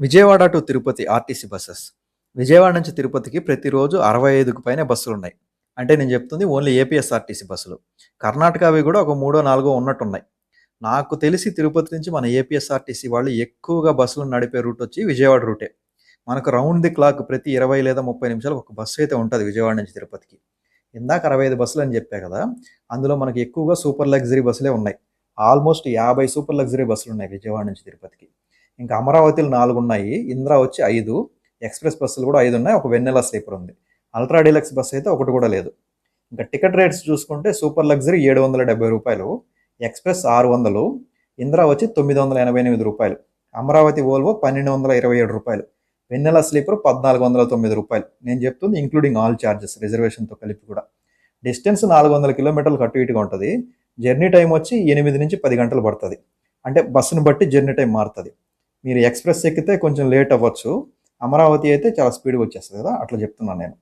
Vijayawada to Tirupati RTC buses. Vijayawada నుంచి తిరుపతికి ప్రతిరోజు అరవై ఐదుకు పైన బస్సులు ఉన్నాయి అంటే నేను చెప్తుంది ఓన్లీ ఏపీఎస్ఆర్టీసీ బస్సులు. కర్ణాటకవి కూడా ఒక మూడో నాలుగో ఉన్నట్టున్నాయి. నాకు తెలిసి తిరుపతి నుంచి మన ఏపీఎస్ఆర్టీసీ వాళ్ళు ఎక్కువగా బస్సులు నడిపే రూట్ వచ్చి విజయవాడ రూటే. మనకు రౌండ్ ది క్లాక్ ప్రతి ఇరవై లేదా ముప్పై నిమిషాలు ఒక బస్సు అయితే ఉంటుంది విజయవాడ నుంచి తిరుపతికి. ఇందాక అరవై ఐదు బస్సులు అని చెప్పా కదా అందులో మనకి ఎక్కువగా సూపర్ లగ్జరీ బస్సులే ఉన్నాయి. ఆల్మోస్ట్ యాభై సూపర్ లగ్జరీ బస్సులు ఉన్నాయి విజయవాడ నుంచి తిరుపతికి. ఇంకా అమరావతిలో నాలుగు ఉన్నాయి. ఇంద్రా వచ్చి ఐదు. ఎక్స్ప్రెస్ బస్సులు కూడా ఐదు ఉన్నాయి. ఒక వెన్నెల స్లీపర్ ఉంది. అల్ట్రా డీలక్స్ బస్ అయితే ఒకటి కూడా లేదు. ఇంకా టికెట్ రేట్స్ చూసుకుంటే సూపర్ లగ్జరీ ఏడు వందల డెబ్బై రూపాయలు. ఎక్స్ప్రెస్ ఆరు వందలు. ఇంద్రా వచ్చి తొమ్మిది వందల ఎనభై ఎనిమిది రూపాయలు. అమరావతి ఓల్వో పన్నెండు వందల ఇరవై ఏడు రూపాయలు. వెన్నెల స్లీపర్ పద్నాలుగు వందల తొమ్మిది రూపాయలు. నేను చెప్తుంది ఇంక్లూడింగ్ ఆల్ ఛార్జెస్ రిజర్వేషన్తో కలిపి కూడా. డిస్టెన్స్ నాలుగు వందల కిలోమీటర్లు కట్టు ఇటుగా ఉంటుంది. జర్నీ టైం వచ్చి ఎనిమిది నుంచి పది గంటలు పడుతుంది. అంటే బస్సును బట్టి జర్నీ టైం మారుతుంది. మీరు ఎక్స్ప్రెస్ ఎక్కితే కొంచెం లేట్ అవ్వచ్చు. అమరావతి అయితే చాలా స్పీడ్గా వచ్చేస్తుంది కదా అట్లా చెప్తున్నాను నేను.